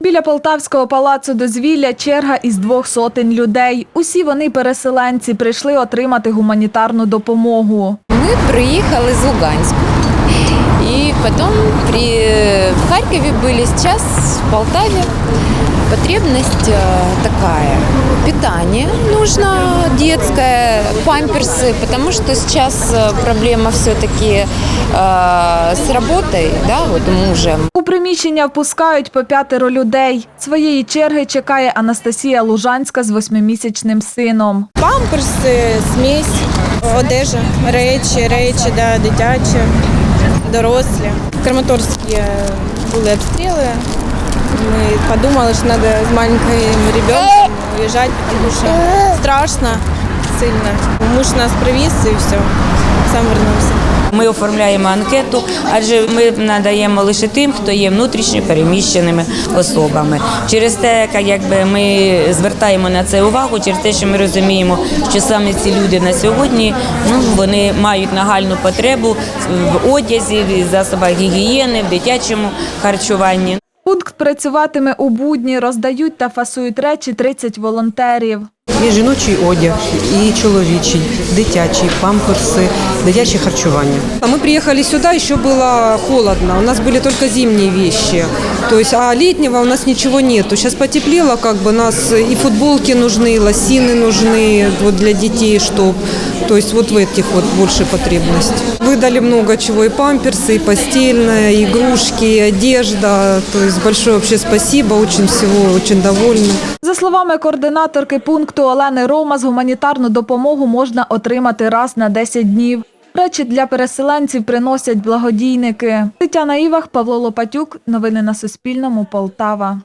Біля Полтавського палацу дозвілля черга із двох сотень людей. Усі вони переселенці прийшли отримати гуманітарну допомогу. Мы приехали из Луганска. И потом при... в Харькове были, сейчас в Полтаве. Потребность э, такая. Питание нужно детское, памперсы, потому что сейчас э, проблема все-таки с работой, да, вот мужем. У приміщення впускають по п'ятеро людей. Своєї черги чекає Анастасія Лужанська з восьмимісячним сином. Памперси, смесь, одежа, речі, речі, да, дитячі, дорослі. В Краматорські е, були обстріли. Ми подумали, що треба з маленьким ребенком уїжджати, тому що страшно сильно. Муж нас привіз і все, сам вернувся. Ми оформляємо анкету, адже ми надаємо лише тим, хто є внутрішньо переміщеними особами. Через те, якби ми звертаємо на це увагу, через те, що ми розуміємо, що саме ці люди на сьогодні ну вони мають нагальну потребу в одязі, в засобах гігієни, в дитячому харчуванні. Пункт працюватиме у будні, роздають та фасують речі 30 волонтерів. І жіночий одяг, і чоловічий, дитячий, памперси, дитяче харчування. А Мы приехали сюда, еще было холодно, у нас были только зимние вещи. То есть, а летнего у нас ничего нету. Сейчас потеплело, как бы нас и футболки нужны, и лосины нужны вот для детей, чтоб. То есть вот в этих вот больше потребность. Выдали много чего, и памперсы, и постельное, и игрушки, и одежда. То есть большое вообще спасибо, очень всего, очень довольны. За словами координаторки пункту Олени Ромас, гуманітарну допомогу можна отримати раз на 10 днів. Речі для переселенців приносять благодійники. Тетяна Івах, Павло Лопатюк. Новини на Суспільному. Полтава.